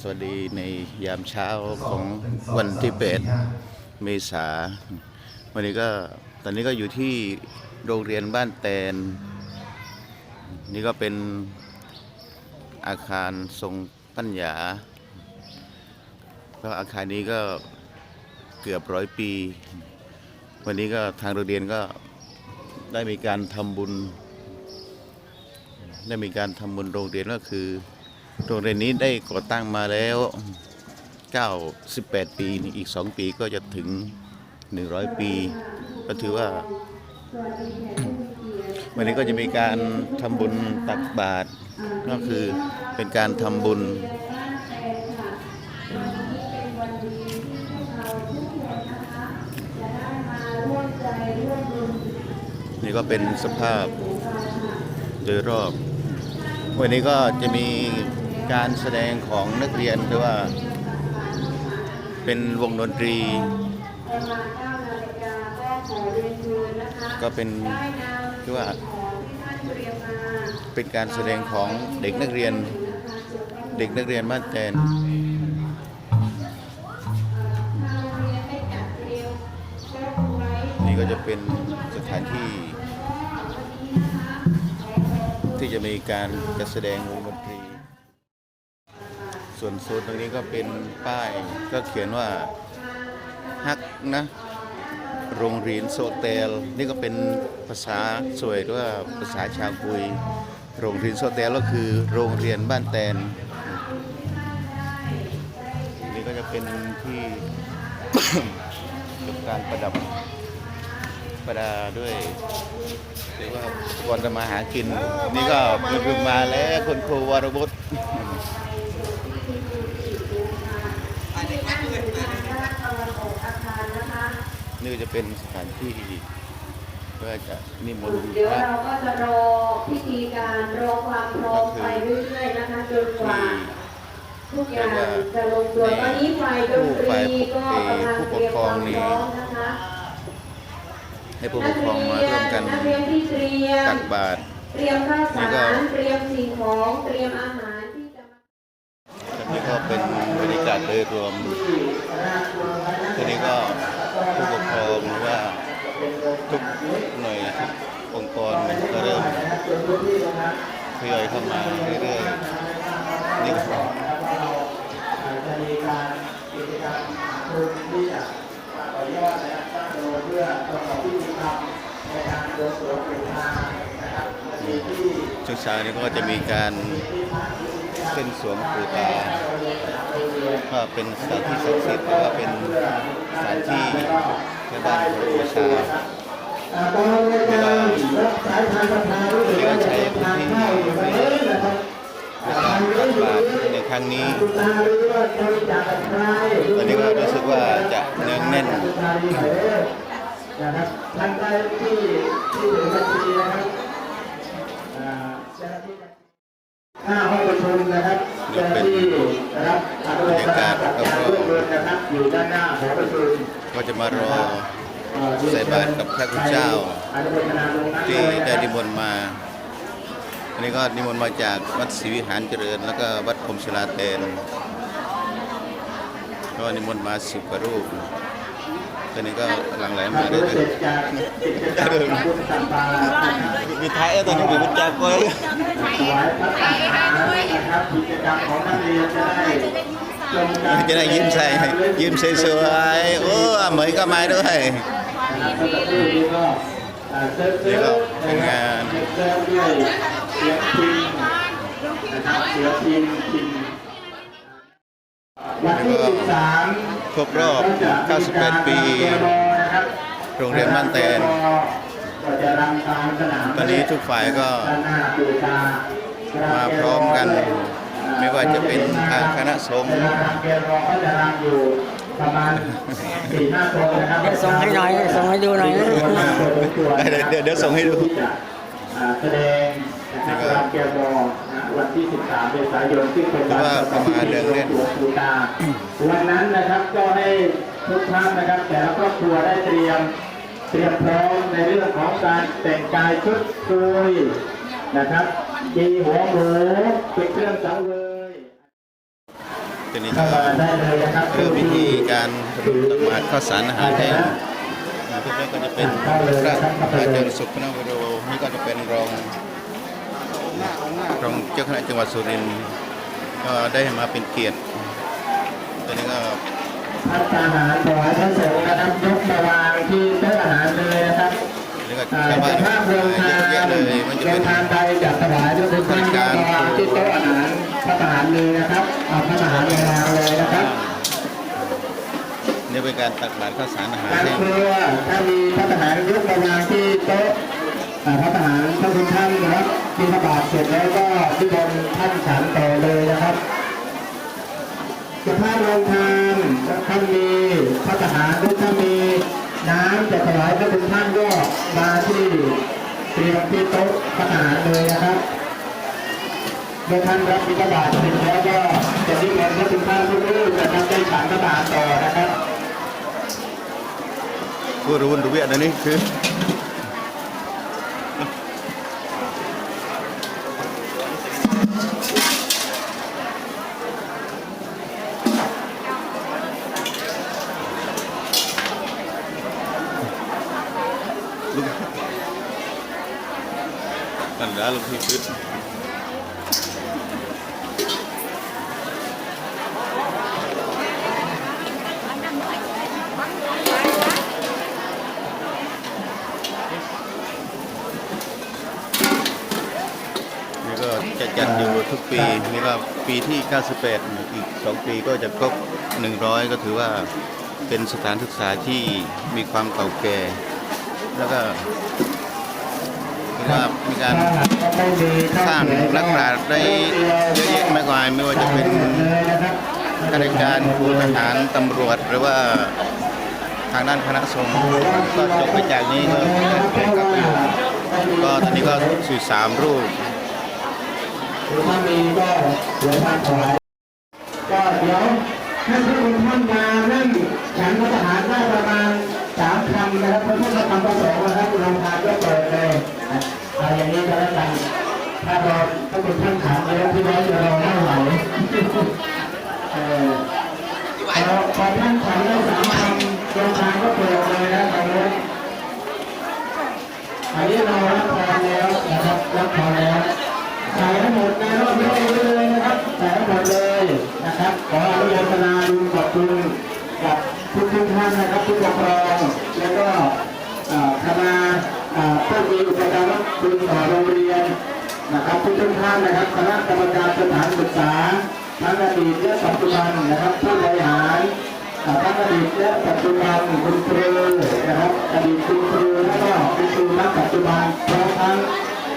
สวัสดีในยามเช้าของวันที่เปดเมษาวันนี้ก็ตอนนี้ก็อยู่ที่โรงเรียนบ้านแตน นี่ก็เป็นอาคารทรงปัญญาก็อาคารนี้ก็เกือบร้อยปี วันนี้ก็ทางโรงเรียนก็ได้มีการทำบุญ ได้มีการทำบุญโรงเรียนก็คือ โรงเรียนนี้ได้ก่อตั้งมาแล้ว 98 ปีนี่อีก 2 ปีก็จะถึง 100 ปี ก็ถือว่า วันนี้ก็จะมีการทำบุญตักบาตรก็คือเป็นการทำบุญนี่ก็เป็นสภาพโดยรอบ วันนี้ก็จะมี การแสดงของนักเรียนคือว่าเป็นวงดนตรี ก็เป็นคือว่าเป็นการแสดงของเด็กนักเรียน เด็กนักเรียนบ้านแตนนี่ก็จะเป็นสถานที่ ที่จะมีการจัดแสดงวงดนตรี ส่วนโซนตรงนี้ก็เป็นป้ายก็เขียนว่าฮักนะ โรงเรียนโซเตล นี่ก็เป็นภาษาสวยหรือว่าภาษาชาวกุย โรงเรียนโซเตลก็คือโรงเรียนบ้านแตน นี่ก็จะเป็นที่กับการประดับประดาด้วยหรือว่าก่อนจะมาหากิน นี่ก็เพิ่งมาแล้วคุณครูวรบุตร นี่ก็จะ เป็นสถานที่เพื่อจะนิมนต์เดี๋ยวพระเราก็จะรอพิธีการรอความพร้อมไปเรื่อยๆนะคะจนกว่าทุกอย่างจะลงตัวตอนนี้ฝ่ายดนตรีก็กำลังเตรียมความพร้อมนะคะให้ผู้ปกครองมาร่วมกันนักเรียนที่เตรียมตักบาตรเตรียมข้าวนี่สาก็รเตรียมสิ่งของเตรียมอาหารที่จะมาอันนี้ก็เป็นบรรยากาศโดยรวมทีนี้ก็ ผู้ปกครองหรือว่าทุกหน่วยทุกองค์กรก็เริ่มทยอยเข้ามาเรื่อยๆนี่ก็จะมีการกิจกรรมทุนที่จะต่อยอดนะครับตั้งโดเพื่อประกอบพิธีกรรมในกางสรวงปู่นานะครับที่ที่ช่วงเช้านี้ก็จะมีการ ขึ้นสวงปูตาก็เป็นสถานที่ศักดิ์สิทธิ์หรือว่าเป็นสถานที่ในบ้านของบูชาอ่าตอนในการรับสายทางสภารู้สึกว่าจะเป็นทางเข้าอยู่นะครับในการตักบาตรในครั้งนี้ตอนนี้ก็รู้สึกว่าจะเนืองแน่นนะครับท่านใดที่ที่ถือบัญชีนะครับ หน้าห้องประชุมนะครับเจ้าหน้าที่นะครับอนุโลมการจัดการร่วมมือนะครับอยู่ด้านหน้าหอประชุมก็จะมารอใส่บาตรกับพระคุณเจ้าที่ได้นิมนต์มาอันนี้ก็นิมนต์มาจากวัดศรีวิหารเจริญ แล้วก็วัดพรหมศิลาเตนก็นิมนต์มาสิบกว่ารูปตอนนี้ก็หลังไหลมาเรื่อยเสร็จจากกิจกรรมทำบุญตักบาตรๆมีท้ายตอนนี้มีพระเจ้าก้อยถวายพระทหารนะครับกิจกรรมของนักเรียนจะได้ชมกันจะได้ยิ้มใส่ยิ้มสวยๆโอ้เหมยก็มาด้วยนะครับตั้งแต่ที่นี้ก็อ่าเซิร์ฟเซินี่ร์ก็ฟเป็นงานเซิร์ฟด้วยเสียงพิมพ์นะครับเสียงพิมพ์พิมพ์วันที่13ครบรอบ 98 ปี โรงเรียนบ้านแตนก็จะรำ ตามสนามตอนนี้ทุกฝ่ายก็ด้านหน้าปูตามาพร้อมกัน ไม่ว่าจะเป็นทางคณะสงฆ์เวลารำเกียรรอก็จะรำอยู่ประมาณสี่ห้าคนนะครับเดี๋ยวส่งให้หน่อยส่งให้ดูหน่อยนะเดี๋ยวเดี๋ยวเดี๋ยวส่งให้ดูที่จะอ่าแสดงนะครับรำเกียรรอนะวันที่ 13 เมษายนที่เป็นวันประกอบพิธีหลวงปู่ปูตาวันนั้นนะครับก็ให้ทุกท่านนะครับ แต่ละครอบครัวได้เตรียม เตรียมพร้อมในเรื่องของการแต่งกายชุดคุยนะครับมีหัวหมูเป็นเครื่องสังเวยทีนี้เข้าก็มาได้เลยนะครับเริ่มพิธีการตักบาตรข้าวสารอาหารแห้งพวกนี้ก็จะเป็นพระอาจารย์สุขนวโรนี่ก็จะเป็นรองรองเจ้าคณะจังหวัดสุรินทร์ก็ได้มาเป็นเกียรติตอนนี้ก็พัฒอาหารถวายพระสงฆ์นะครับ ชาวบ้านภาพโรงทาเยอะแยะเลยมันจะเป็นทานใดจัดถวายยกทุกท่านยกมาวาที่โต๊ะอาหารพระทหารเลยนะครับเอาพระทหารมาวาเลยนะครับนี่เป็นการตักบาตรข้าวสารอาหารการแห้งครัวถ้ามีพระทหารยกมาวางที่โต๊ะพระทหารพระคุณท่านนะครับที่พระบาทเสร็จแล้วก็ที่บนท่านฉันต่อเลยนะครับจะพโรงทานท่านมีพระทหารหรือถ้ามี ถวายพระคุณท่านก็มาที่เตรียมที่โต๊ะขนารเลยนะครับเมื่อท่านรับบิณฑบาตเสร็จแล้วก็จะนิมนต์พระคุณท่านทุกรูปนะครับได้ฉันพระบาทต่อนะครับผู้รู้รู้เวียนอันนี้คือลูกกัน แล้วลูกพี่พืชนี่ก็จะจัดอยู่ทุกปีนี่ก็ปีที่ 98 อีก 2 ปีก็จะครบ 100 ก็ถือว่าเป็นสถานศึกษาที่มีความเก่าแก่ แล้วก็ถือ ว่ามีการสร้างนักปราชญ์ได้เยอะแยะมากมายไม่ว่าจะเป็นข้าราชการครูทหารตำรวจหรือว่าทางด้านคณะสงฆ์ก็จบไปจากนี้ก็ก็ตอนนี้ก็สื่อสามรูปหรือถ้ามีก็เดี๋ยวท่านถวายก็เดี๋ยวท่านทุกคนท่านมานั่งฉันพระทหารได้ประมาณสามคำนะครับพระพุทธธรรมประสง ถ้าเราถ้าเป็นท่านถามแล้วพี่น้องจะรอไม่ไหวเออพอพอท่านถามได้สามคำโรงทานก็เปิดเลยนะตอนนี้อันนี้เรารับพรแล้วนะครับรับพรแล้ว ใส่ให้หมดในรอบนี้เลยนะครับใส่ให้หมดเลยนะครับ ขออนุโมทนาบุญขอบคุณกับทุกทุกๆท่านนะครับทุกปกครองแล้วก็เอ่อคณะเอ่อผู้มีอุปการะคุณต่อโรงเรียนนะครับ ทุกท่านนะครับ คณะกรรมการสถานศึกษาทั้งอดีตและปัจจุบันนะครับ ผู้บริหารเอ่อทั้งอดีตและปัจจุบันคุณครูนะครับอดีตคุณครูแล้วก็คุณครูณปัจจุบันพร้อมทั้ง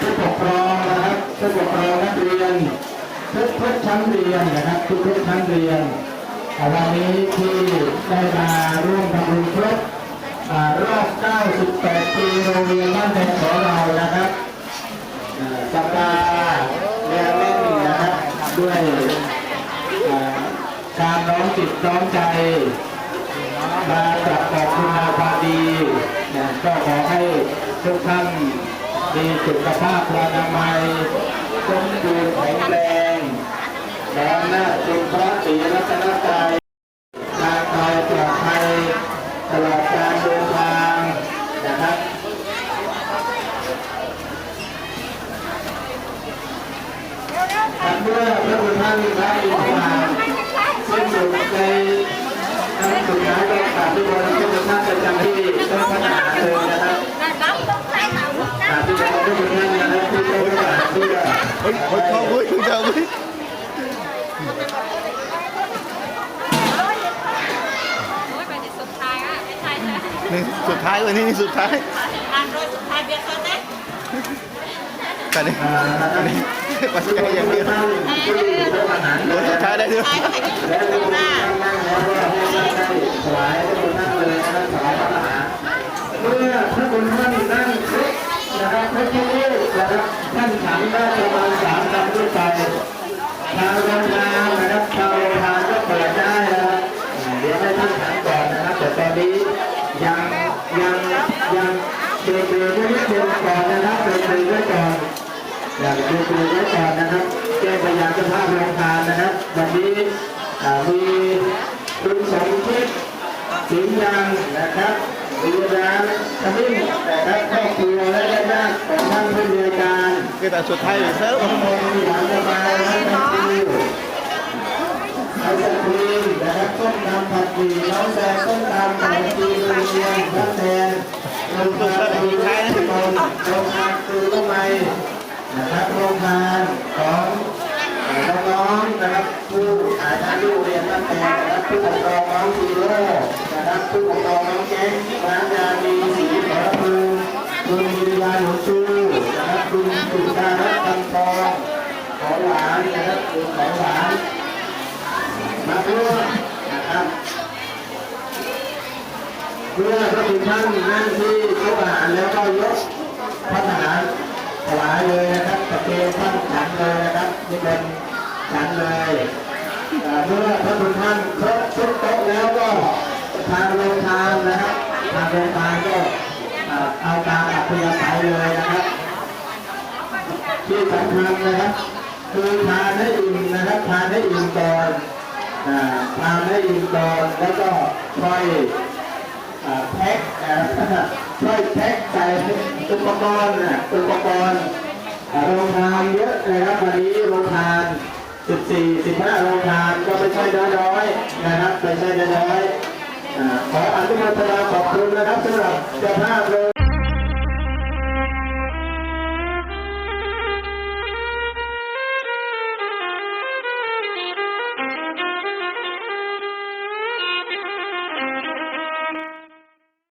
ผู้ปกครองนะครับผู้ปกครองนักเรียนทุกทุกชั้นเรียนนะครับทุกทุกชั้นเรียนวันนี้ที่ได้มาร่วมทำบุญครบอ่ารอบ 98 ปีโรงเรียนบ้านแดงของเรานะครับอ่าสัปดาห์แนวแน่นนะครับ ด้วยการน้อมจิตน้อมใจมาปรับขอบคุณงาความดีนะก็ขอให้ทุกท่านมีสุขภาพพลานามัยสมบูรณ์แข็งแรงแรงหน้าจงพระศรีรัตนตรัย พระคุณท่านได้อินทราสิ้นสุดในทานสุดท้ายก็กราบทุกคนทุกท่านประจำที่ต้องพัฒนาเลยนะครับกราบทุกคนทุกท่านนะครับที่ต้องพัฒนาเพื่อเฮ้ยเฮ้ยเข้าเว้ยถึงจะเว้ยนี่สุดท้ายเลยนี่สุดท้ายกันนี่กันนี่ปัสกายอย่างเดียวท่านที่ต้องพัฒนโดนสุดท้ายได้ด้วยและทุกท่านนั่งแล้วก็ให้ท่านได้ถวายทุกท่านเลยนะครับถวายพระมหาเมื่อพระคุณท่านนั่งครบนะครับพระที่นี้นะครับท่านฉันได้ประมาณสามคำด้วยไปชาวโรงงานนะครับชาวโรงงานก็เปิดได้นะครับเดี๋ยวให้ท่านฉันก่อนนะครับแต่ตอนนี้ยังยังยังเบรกเบรกไว้นิดเดียวก่อนนะครับเบรกเบรกไว้ก่อน อยากดูดูไว้ก่อนนะครับแก้พยานเจ้าภาพโรงทานนะครับวันนี้อ่ามีคุณสมคิดสิงห์ยังนะครับมีร้านขมิ้นนะครับครอบครัวและญาติๆของท่านผู้บริการ Kita sudah tahu, saya ทุกคนมีหวังจะมาแล้วนะครับไอศครีมนะครับต้มตำผัดหมี่น้องแดงต้มตำผัดจีนโรงเรียนน้ำแดงโรงทานมีใช้ตนโรงทานคือลูกไม้ นะครับโรงทานของน้องๆนะครับผู้อาจารย์ลูเรียนน้ำแดงนะครับผู้ปกครองน้องซีโร่นะครับผู้ปกครองน้องแจ๊คร้านยาดีสีขอภูมิคุณวิริยาหนูชูนะครับคุณสุดารัตน์คำทองขอหวานนะครับคุณขอหวานมาเพื่อนะครับเพื่อพระคุณท่านนั่งที่โต๊ะอาหารแล้วก็ยกพระทหาร ถวายเลยนะครับตะเกียงท่านฉันเลยนะครับนี่เป็นฉันเลยเมื่อพระคุณท่านครบชุดโต๊ะแล้วก็ทางโรงทานนะครับทางโรงทานก็เอาตามอัธยาศัยเลยนะครับ ที่สำคัญนะครับ คือทานให้อิ่มนะครับทานให้อิ่มก่อนทานให้อิ่มก่อนแล้วก็ค่อยแพ็ค อยแพ็คใส่อุปกรณ์นะอุปกรณ์โรงทานเยอะนะครับวันนี้โรงทาน 14 15โรงทานก็ไม่ใช่น้อยๆนะครับไม่ใช่น้อยๆอ่าขออนุโมทนาขอบคุณนะครับสำหรับเจ้าภาพเลย